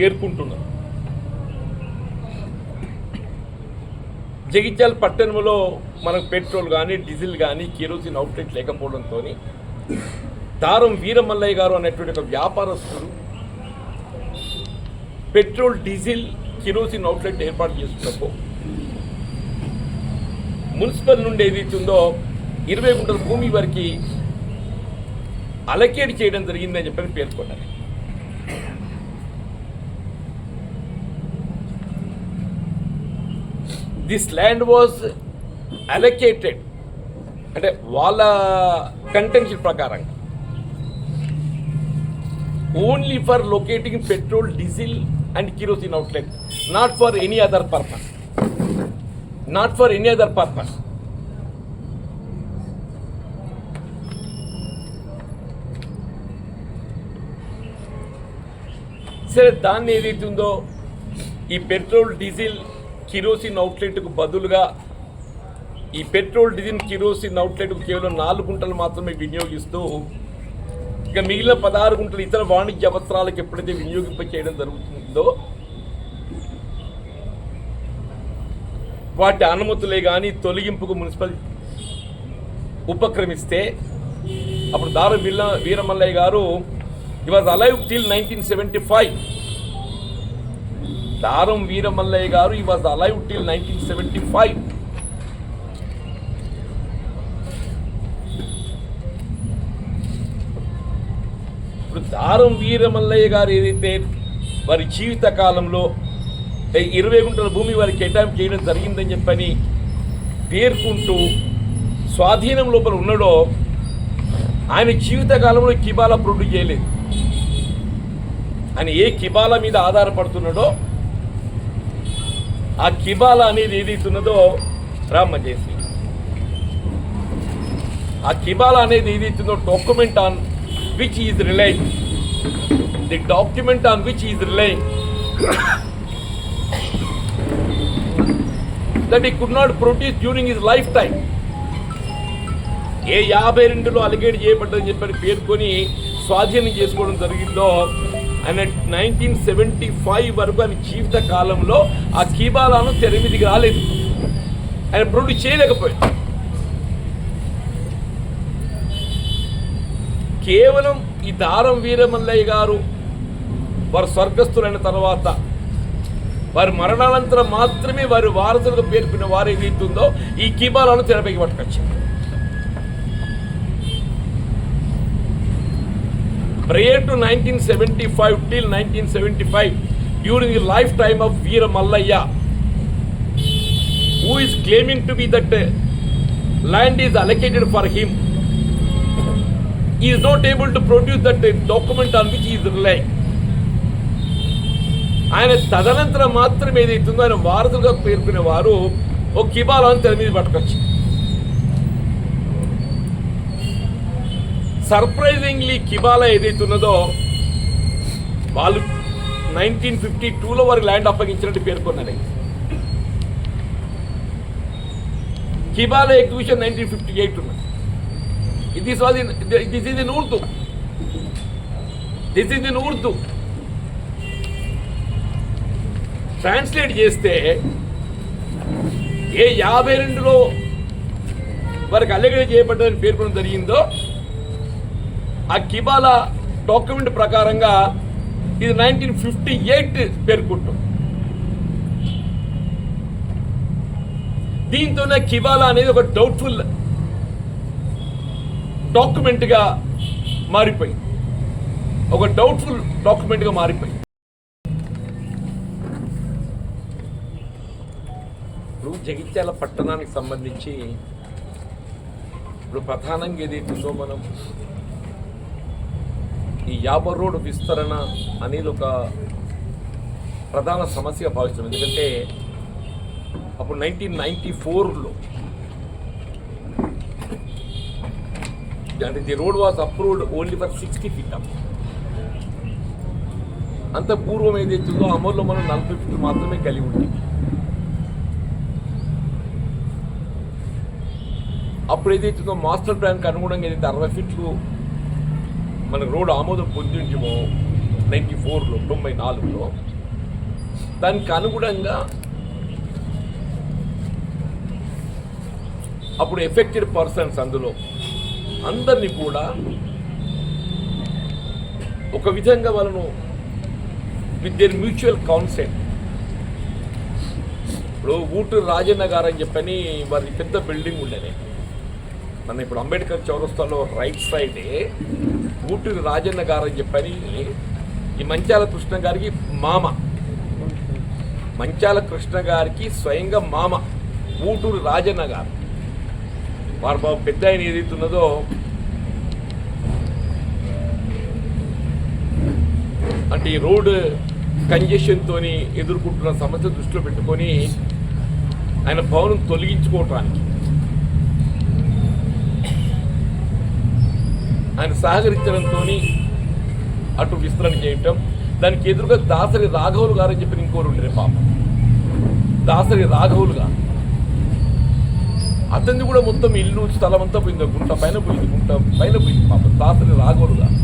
పేర్కొంటున్నారు జగిత్యాల పట్టణంలో మనకు పెట్రోల్ కానీ డీజిల్ కానీ కిరోసిన్ అవుట్లెట్ లేకపోవడంతో దారం వీరమల్లయ్య గారు అనేటువంటి ఒక వ్యాపారస్తుడు పెట్రోల్ డీజిల్ కిరోసిన్ అవుట్లెట్ ఏర్పాటు చేస్తున్నప్పుడు మున్సిపల్ నుండి ఏదైతుందో ఉందో ఇరవై గుంటల భూమి వరకు అలకేట్ చేయడం జరిగిందని చెప్పని పేర్కొన్నారు. దిస్ ల్యాండ్ వాజ్ అలొకేటెడ్ అంటే వాళ్ళ కంటెన్షన్ ప్రకారంగా only for locating petrol diesel and kerosene outlet not for any other purpose not for any other purpose సరే దాన్ని ఏదైతే ఉందో ఈ పెట్రోల్ డీజిల్ కిరోసిన్ అవుట్లెట్కు బదులుగా ఈ పెట్రోల్ డీజిల్ కిరోసిన్ అవుట్లెట్కు కేవలం నాలుగు గుంటలు మాత్రమే వినియోగిస్తూ ఇక మిగిలిన పదహారు గుంటలు ఇతర వాణిజ్య అవసరాలకు ఎప్పుడైతే వినియోగింప చేయడం జరుగుతుందో వాటి అనుమతులే కానీ తొలగింపుకు మున్సిపల్ ఉపక్రమిస్తే అప్పుడు దారు వీర వీరమల్లయ్య గారు he was alive till nineteen seventy five Daram Veeramallaiah గారు he was alive till nineteen seventy five ఇప్పుడు దారం వీరమల్లయ్య గారు ఏదైతే వారి జీవిత కాలంలో ఇరవై గుంటల భూమి వారికి కేటాయింపు చేయడం జరిగిందని చెప్పని పేర్కొంటూ స్వాధీనం లోపల ఉన్నాడో ఆయన జీవిత కాలంలో కిబాలా ప్రొడ్యూస్ చేయలేదు. ఆయన ఏ కిబాల మీద ఆధారపడుతున్నాడో ఆ కిబాల అనేది ఏదైతున్నదో రామ్మ చేసి. ఆ కిబాల అనేది ఏదైతుందో document on which is relied the document on which is relied that he could not produce during his lifetime ఏ యాభై రెండులో అలిగేట్ చేయబడ్డదని చెప్పని పేర్కొని స్వాధీనం చేసుకోవడం జరిగిందో ఆయన నైన్టీన్ సెవెంటీ ఫైవ్ వరకు ఆయన జీవిత కాలంలో ఆ కీబాలాను తెరమిదికి రాలేదు. ఆయన ప్రొడ్యూస్ చేయలేకపోయాడు. కేవలం ఈ దారం వీరమల్లయ్య గారు వారు స్వర్గస్థులైన తర్వాత వారి మరణానంతరం మాత్రమే వారి వారసులకు పేర్కొన్న వారు ఏదైతుందో ఈ కీబాలను తెరపైకి పట్టుకొచ్చారు. Prior to nineteen seventy five till nineteen seventy five during the lifetime of Veera Mallaiah who is claiming to be that land is allocated for him is not able to produce that document on which is rely ఆయన తదనంతరం మాత్రం ఏదైతుందో ఆయన వారసులుగా పేర్కొనే వారు ఓ కిబాలని తెలిమీద పట్టుకొచ్చింది surprisingly కిబాలా ఏదైతే ఉన్నదో వాళ్ళు నైన్టీన్ ఫిఫ్టీ టూలో వారికి ల్యాండ్ అప్పగించినట్టు పేర్కొన్నారు కిబాలా ఎగ్జిబిషన్ నైన్టీన్ ఫిఫ్టీ ఎయిట్ ఉన్నది. This was in this is in Urdu this is in Urdu translate చేస్తే ఏ యాభై రెండులో వారికి అల్లగడ చేయబడ్డదని పేర్కొనడం జరిగిందో ఆ కిబాలా డాక్యుమెంట్ ప్రకారంగా ఇది నైన్టీన్ ఫిఫ్టీ ఎయిట్ పేర్కొంటుంది దీంతోనే కిబాలా అనేది ఒక డౌట్ఫుల్ డాక్యుమెంట్గా మారిపోయింది. ఒక డౌట్ఫుల్ డాక్యుమెంట్గా మారిపోయింది. ఇప్పుడు జగిత్యాల పట్టణానికి సంబంధించి ఇప్పుడు ప్రధానంగా ఏదైతుందో మనం ఈ యాబ రోడ్ విస్తరణ అనేది ఒక ప్రధాన సమస్యగా భావిస్తున్నాం. ఎందుకంటే అప్పుడు నైన్టీన్ నైన్టీ ఫోర్లో అంటే the road was approved only for sixty feet up. అంత పూర్వం ఏదైతుందో అమల్లో మనం నలభై ఫీట్లు మాత్రమే కలిగి ఉంది అప్పుడు ఏదైతుందో మాస్టర్ ప్లాన్కి అనుగుణంగా ఏదైతే అరవై ఫీట్లు మనకు రోడ్ ఆమోదం పొందించము నైంటీ ఫోర్లో తొంభై నాలుగులో. దానికి అనుగుణంగా అప్పుడు ఎఫెక్టెడ్ పర్సన్స్ అందులో. అందరినీ కూడా ఒక విధంగా వాళ్ళను విత్ దేర్ మ్యూచువల్ కౌన్సెంట్ ఇప్పుడు ఊటూరు రాజన్న గారు అని చెప్పని వారి పెద్ద బిల్డింగ్ ఉండేది. మన ఇప్పుడు అంబేద్కర్ చౌరస్తాలో రైట్ సైడే ఊటూరు రాజన్న గారు అని చెప్పని ఈ మంచాల కృష్ణ గారికి మామ. మంచాల కృష్ణ గారికి స్వయంగా మామ ఊటూరు రాజన్న గారు. వారు బాబు పెద్ద ఆయన ఏదైతే ఉన్నదో అంటే ఈ రోడ్ కంజెషన్తో ఎదుర్కొంటున్న సమస్య దృష్టిలో పెట్టుకొని ఆయన భవనం తొలగించుకోవటానికి ఆయన సహకరించడంతో అటు విస్తరణ చేయటం దానికి ఎదురుగా దాసరి రాఘవులు గారు అని చెప్పి ఇంకోరు ఉండేది పాప. దాసరి రాఘవులు గారు. అతన్ని కూడా మొత్తం ఇల్లు స్థలం అంతా పోయింది. గుంట పైన పోయింది గుంట పైన పోయింది పాప దాసరి రాఘవులు గారు.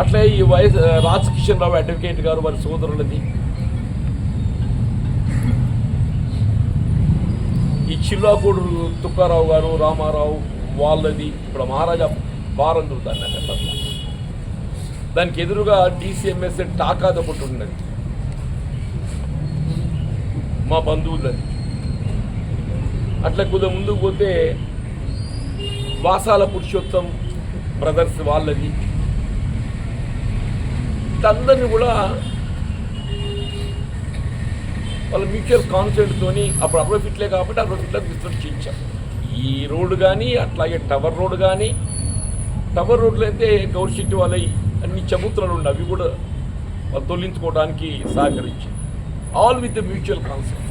అట్లే ఈ వైఎస్ రాజ్ కిషన్ రావు అడ్వకేట్ గారు వారి సోదరులది ఈ చిల్లాకూడు తుక్కారావు గారు రామారావు వాళ్ళది ఇప్పుడు మహారాజా బారందులు దాన్ని అక్కడ దానికి ఎదురుగా డిసిఎంఎస్ టాకాది ఒకటి ఉన్నది మా బంధువులది. అట్లా కొద్దిగా ముందుకు పోతే వాసాల పురుషోత్తం బ్రదర్స్ వాళ్ళది. అందరిని కూడా వాళ్ళ మ్యూచువల్ కాన్సెంట్తోని అప్పుడు అప్పుడు ఫిట్లే కాబట్టి అప్పుడు ఫిట్లకు విస్తృతి చేయించాం ఈ రోడ్డు కానీ అట్లాగే టవర్ రోడ్ కానీ టవర్ రోడ్లు అయితే గౌర్ శెట్టి వాళ్ళ అన్ని చబుత్రాలు ఉండే అవి కూడా వాళ్ళు తొలగించుకోవడానికి సహకరించి all with the mutual concept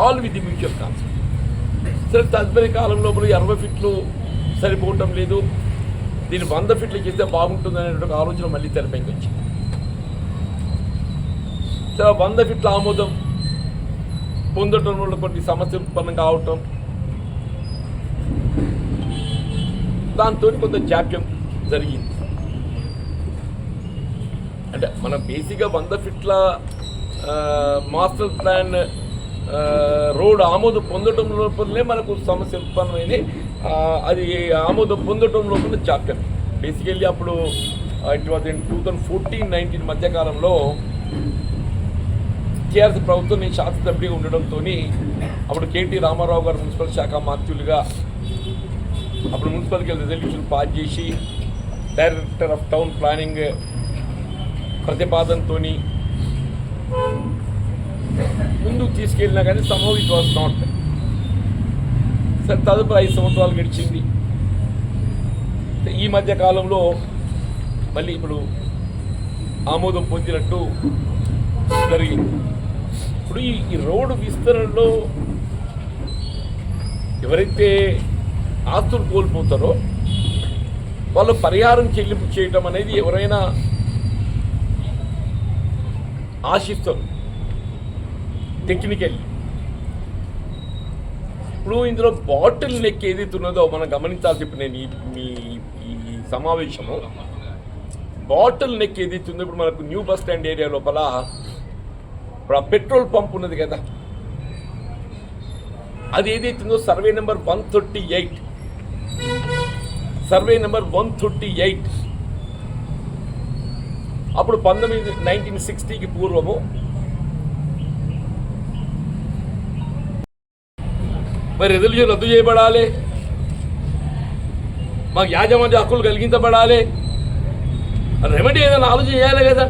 all with the mutual concept సరే తదుపరి కాలం లోపల అరవై ఫిట్లు సరిపోవటం లేదు. దీన్ని వంద ఫిట్లు చేస్తే బాగుంటుంది అనేటువంటి ఆలోచన మళ్ళీ తెరపైకి వచ్చింది. సరే వంద ఫిట్ల ఆమోదం పొందటం వల్ల కొన్ని సమస్యలు ఉత్పన్నం కావటం దాంతో కొంత జాప్యం జరిగింది. అంటే మనం బేసిక్గా వంద ఫిట్ల మాస్టర్ ప్లాన్ రోడ్ ఆమోదం పొందడం లోపలనే మనకు సమస్య ఉత్పన్నమైంది. అది ఆమోదం పొందడం లోపల జాప్యం. బేసికల్లీ అప్పుడు it was in two thousand fourteen nineteen మధ్యకాలంలో టీఆర్ఎస్ ప్రభుత్వం నేను శాసనసభ్యుడిగా ఉండడంతో అప్పుడు కేటీ రామారావు గారు మున్సిపల్ శాఖ మాత్యులుగా అప్పుడు మున్సిపల్కి రిజల్యూషన్ పాస్ చేసి డైరెక్టర్ ఆఫ్ టౌన్ ప్లానింగ్ ప్రతిపాదనతో ముందుకు తీసుకెళ్ళినా కానీ సమ్హౌ ఇట్ వాస్ నాట్ సరే తదుపరి ఐదు సంవత్సరాలు గడిచింది. ఈ మధ్య కాలంలో మళ్ళీ ఇప్పుడు ఆమోదం పొందినట్టు జరిగింది. ఇప్పుడు ఈ రోడ్డు విస్తరణలో ఎవరైతే ఆస్తులు కోల్పోతారో వాళ్ళు పరిహారం చెల్లింపు చేయటం అనేది ఎవరైనా ఆశిస్తారు. టెక్నికల్ ఇప్పుడు ఇందులో బాటిల్ నెక్ ఏదైతే ఉన్నదో మనం గమనించాల్సి ఇప్పుడు నేను మీ ఈ సమావేశము. బాటిల్ నెక్ ఏదైతే ఉందో ఇప్పుడు మనకు న్యూ బస్ స్టాండ్ ఏరియా లోపల ఇప్పుడు ఆ పెట్రోల్ పంప్ ఉన్నది కదా. అది ఏదైతుందో survey number one thirty eight. Survey number one thirty eight. అప్పుడు పంతొమ్మిది నైన్టీన్ సిక్స్టీకి పూర్వము. మరి రెజల్యూషన్ రద్దు చేయబడాలి. మాకు యాజమాన్య హక్కులు కలిగించబడాలి. రెమెడీ ఏదైనా ఆలోచన చేయాలి కదా.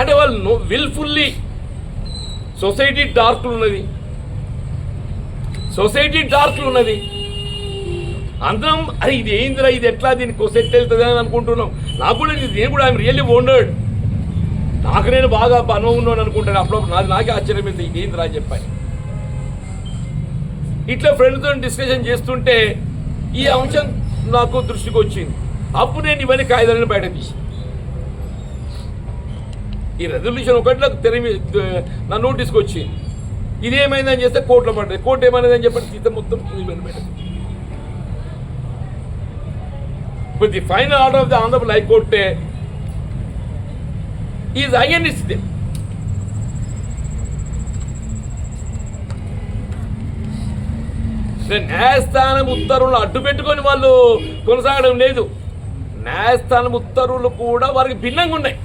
అంటే వాళ్ళు విల్ఫుల్లీ సొసైటీ డార్క్లు ఉన్నది. సొసైటీ డార్క్లు ఉన్నది. అందరం అది ఇది ఏందిరా ఇది ఎట్లా దీనికి సెట్ వెళ్తుంది అని అనుకుంటున్నాం. నాకు కూడా ఇది నేను కూడా ఐఎమ్ రియల్లీ వండర్డ్ నాకు నేను బాగా అనుభవం ఉన్నాను అనుకుంటాను. అప్పుడప్పుడు నాది నాకే ఆశ్చర్యం ఇది ఏందిరా అని చెప్పాను. ఇట్లా ఫ్రెండ్తో డిస్కషన్ చేస్తుంటే ఈ అంశం నాకు దృష్టికి వచ్చింది అప్పుడు నేను ఇవన్నీ కాగితాలను బయట తీసి ఈ రెజల్యూషన్ ఒకటి నాకు తెరి నా నోటీస్కి వచ్చింది ఇది ఏమైందని చేస్తే కోర్టులో పడ్డది. కోర్టు అని చెప్పండి సీత మొత్తం ఇది మీద పెట్టింది But the final order of the Honorable High Court eh, is against them. న్యాయస్థానం ఉత్తర్వులు అడ్డు పెట్టుకొని వాళ్ళు కొనసాగడం లేదు. న్యాయస్థానం ఉత్తర్వులు కూడా వారికి భిన్నంగా ఉన్నాయి.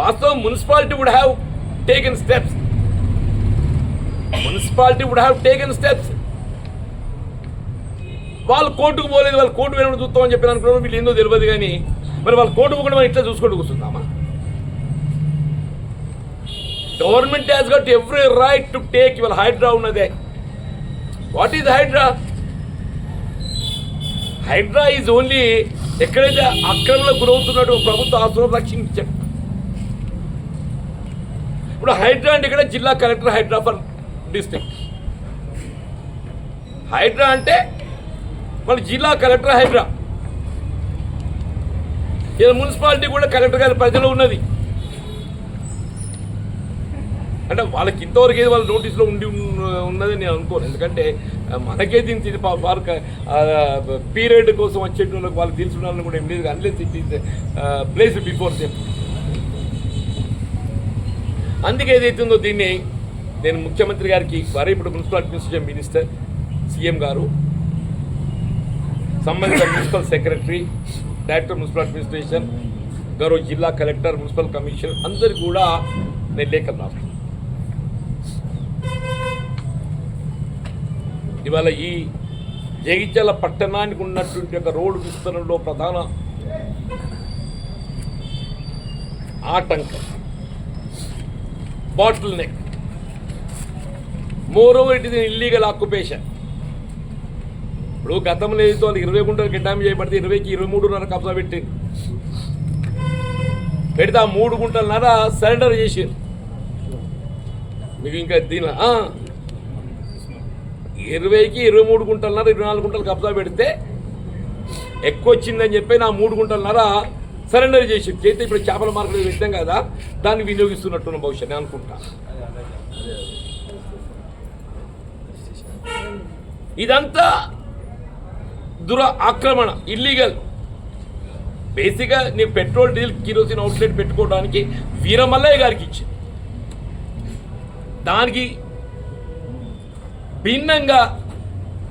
వాస్తవం municipality would have taken steps municipality would have taken steps వాళ్ళు కోర్టుకు పోలేదు వాళ్ళు కోర్టు వెళ్ళడం చూస్తామని చెప్పి అనుకున్నారు వీళ్ళు ఏందో తెలియదు కానీ మరి వాళ్ళు కోర్టు పోకుండా మనం ఇట్లా చూసుకుంటూ కూర్చుందామా? Government has got every right to take ఇవాళ హైడ్రా ఉన్నదే. What is HYDRAA? HYDRAA is only ఎక్కడైతే అక్రమంలో గురవుతున్నట్టు ప్రభుత్వ ఆస్తులను రక్షించాం ఇప్పుడు హైడ్రా అంటే ఇక్కడ జిల్లా collector HYDRAA for district. HYDRAA అంటే మన జిల్లా కలెక్టర్ హైడ్రా. ఇలా మున్సిపాలిటీ కూడా కలెక్టర్ గారి పరిధిలో ఉన్నది. అంటే వాళ్ళకి ఇంతవరకు ఏది వాళ్ళ నోటీస్లో ఉండి ఉన్నది నేను అనుకోను. ఎందుకంటే మనకే దీని వారు పీరియడ్ కోసం వచ్చేటోళ్ళకి వాళ్ళకి వాళ్ళని కూడా ఏం లేదు. Unless it is place before same. అందుకే ఏదైతుందో దీన్ని నేను ముఖ్యమంత్రి గారికి వారే ఇప్పుడు మున్సిపల్ అడ్మినిస్ట్రేషన్ మినిస్టర్ సీఎం గారు సంబంధిత municipal secretary director municipal administration గౌరవ జిల్లా కలెక్టర్ మున్సిపల్ కమిషనర్ అందరికి కూడా నేను లేఖలు రాస్తాను. ఇవాళ ఈ జగిత్యాల పట్టణానికి ఉన్నటువంటి ఒక రోడ్డు విస్తరణలో ప్రధాన ఆటంకం. Bottleneck. Moreover it is illegal occupation ఇప్పుడు గతంలో ఏదైతే వాళ్ళు ఇరవై గుంటలు కిడ్నాప్ చేయబడితే ఇరవైకి ఇరవై మూడున్నర కబ్జా పెట్టింది. పెడితే ఆ మూడు గుంటలన్నర సరెండర్ చేసింది. మీకు ఇంకా దీని ఇరవైకి ఇరవై మూడు గుంటలన్నర ఇరవై నాలుగు గుంటలు కబ్జా పెడితే ఎక్కువ వచ్చిందని చెప్పి నా మూడు గుంటలన్నర సరెండర్ చేసి చేస్తే ఇప్పుడు చేపల మార్కెట్ పెట్టాం కదా? దాన్ని వినియోగిస్తున్నట్టున్న బహుశా నేను అనుకుంటా. ఇదంతా దుర ఆక్రమణ ఇల్లీగల్ బేసిక్గా నీ పెట్రోల్ డీజిల్ కిరోసిన్ అవుట్లెట్ పెట్టుకోవడానికి వీరమల్లయ్య గారికి ఇచ్చి దానికి భిన్నంగా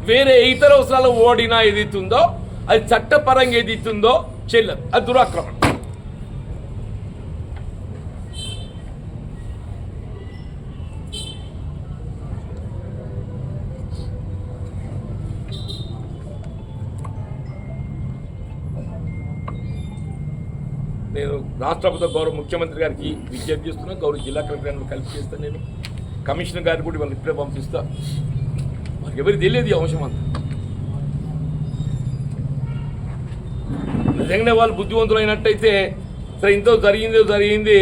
వేరే ఇతర అవసరాలు ఓడినా ఏదైతుందో అది చట్టపరంగా ఏదైతుందో చెల్లదు అది దురాక్రమణ నేను రాష్ట్రపతి గౌరవ ముఖ్యమంత్రి గారికి విజ్ఞప్తి చేస్తున్నా గౌరవ జిల్లా కలెక్టర్ గారిని కలిపి చేస్తాను నేను. కమిషనర్ గారికి కూడా వాళ్ళు ఇప్పుడే పంపిస్తా. మనకి ఎవరికి తెలియదు ఈ అంశం అంతా. నిజంగానే వాళ్ళు బుద్ధివంతులు అయినట్టయితే సరే ఇంతో జరిగిందో జరిగింది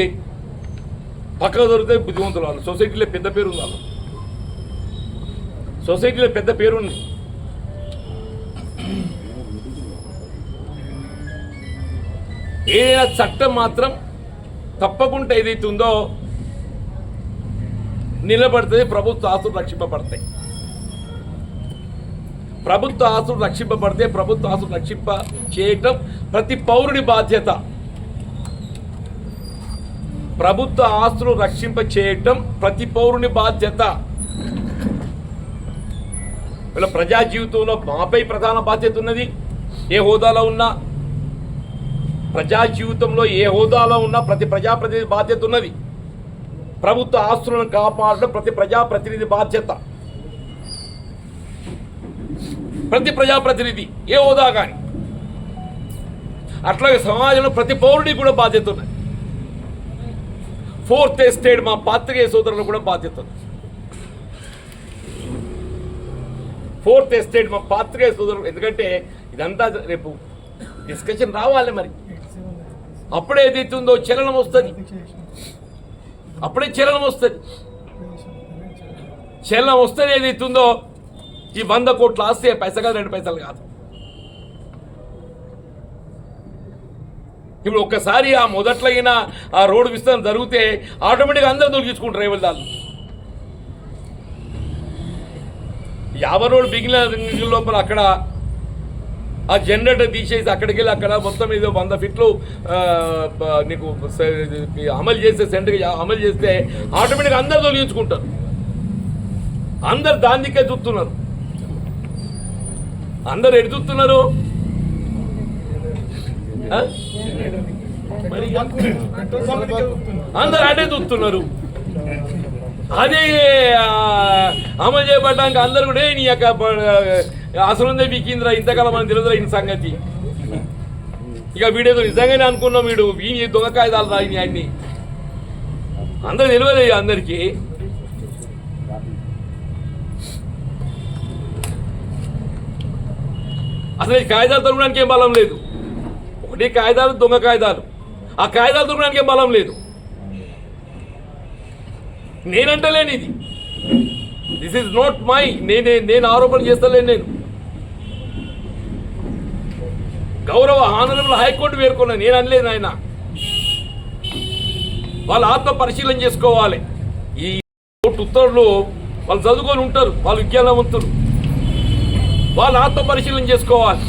పక్కకు దొరికితే బుద్ధివంతులు వాళ్ళు. సొసైటీలో పెద్ద పేరు ఉంది వాళ్ళు సొసైటీలో పెద్ద పేరు ఉంది. ఏదైనా చట్టం మాత్రం తప్పకుండా ఏదైతే ఉందో నిలబడుతుంది ప్రభుత్వ ఆస్తులు రక్షింపబడతాయి. ప్రభుత్వ ఆస్తులు రక్షింపబడితే ప్రభుత్వ ఆస్తులు రక్షింప చేయటం ప్రతి పౌరుడి బాధ్యత. ప్రభుత్వ ఆస్తులు రక్షింప చేయటం ప్రతి పౌరుని బాధ్యత. ఇలా ప్రజా జీవితంలో మాపై ప్రధాన బాధ్యత ఉన్నది. ఏ హోదాలో ఉన్నా ప్రజా జీవితంలో ఏ హోదాలో ఉన్నా ప్రతి ప్రజాప్రతినిధి బాధ్యత ఉన్నది. ప్రభుత్వ ఆస్తులను కాపాడడం ప్రతి ప్రజాప్రతినిధి బాధ్యత. ప్రతి ప్రజాప్రతినిధి ఏ హోదా కానీ. అట్లాగే సమాజంలో ప్రతి పౌరుడికి కూడా బాధ్యత ఉన్నది. ఫోర్త్ ఎస్టేట్ మా పాత్రికేయ సోదరులకు కూడా బాధ్యత ఉంది ఫోర్త్ ఎస్టేట్ మా పాత్రికేయ సోదరులు ఎందుకంటే ఇదంతా రేపు డిస్కషన్ రావాలి మరి. అప్పుడే ఏదైతుందో చలనం వస్తుంది. అప్పుడే చలనం వస్తుంది. చలనం వస్తే ఏదైతుందో ఈ వంద కోట్ల ఆస్తి పైసలు కాదు రెండు పైసలు కాదు. ఇప్పుడు ఒక్కసారి ఆ మొదట్లో అయినా ఆ రోడ్డు విస్తరణ జరిగితే ఆటోమేటిక్గా అందరూ దొరికించుకుంటారు రైవల్ దాన్ని యాభై రోడ్ బిగిన లోపల అక్కడ ఆ జనరేటర్ తీసేసి అక్కడికి వెళ్ళి అక్కడ మొత్తం ఏదో వంద ఫిట్లు నీకు అమలు చేస్తే సెంటర్ అమలు చేస్తే ఆటోమేటిక్గా అందరు తొలగించుకుంటారు అందరు దానికే చూస్తున్నారు. అందరు ఎటు చూస్తున్నారు? ఆ? మరి అందరు అటే చూస్తున్నారు. అదే అమలు చేయబడ్డానికి అందరు కూడా "ఏ, నీ యొక్క అసలు ఉందే వీకింద్ర ఇంతకాలం మనం తెలియదురా ఈ సంగతి. ఇక వీడేదో నిజంగానే అనుకున్నాం వీడు ఈ దొంగ కాగితాలు రాయి అన్ని. అందరు తెలియదు అందరికీ. అసలు ఈ కాగితాలు దొరకడానికి ఏం బలం లేదు. ఒకటి కాగితాలు దొంగ కాగితాలు. ఆ కాగితాలు దొరకడానికి ఏం బలం లేదు. నేనంటలేను ఇది. దిస్ ఈజ్ నాట్ మై నేనే నేను ఆరోపణ చేస్తలేను నేను. గౌరవ ఆనరబుల్ హైకోర్టు పేర్కొన్నా నేను అనలేదు ఆయన వాళ్ళు ఆత్మ పరిశీలన చేసుకోవాలి. ఈ కోర్టు ఉత్తర్వులు వాళ్ళు చదువుకొని ఉంటారు. వాళ్ళు విజ్ఞానవంతులు. వాళ్ళు ఆత్మ పరిశీలన చేసుకోవాలి.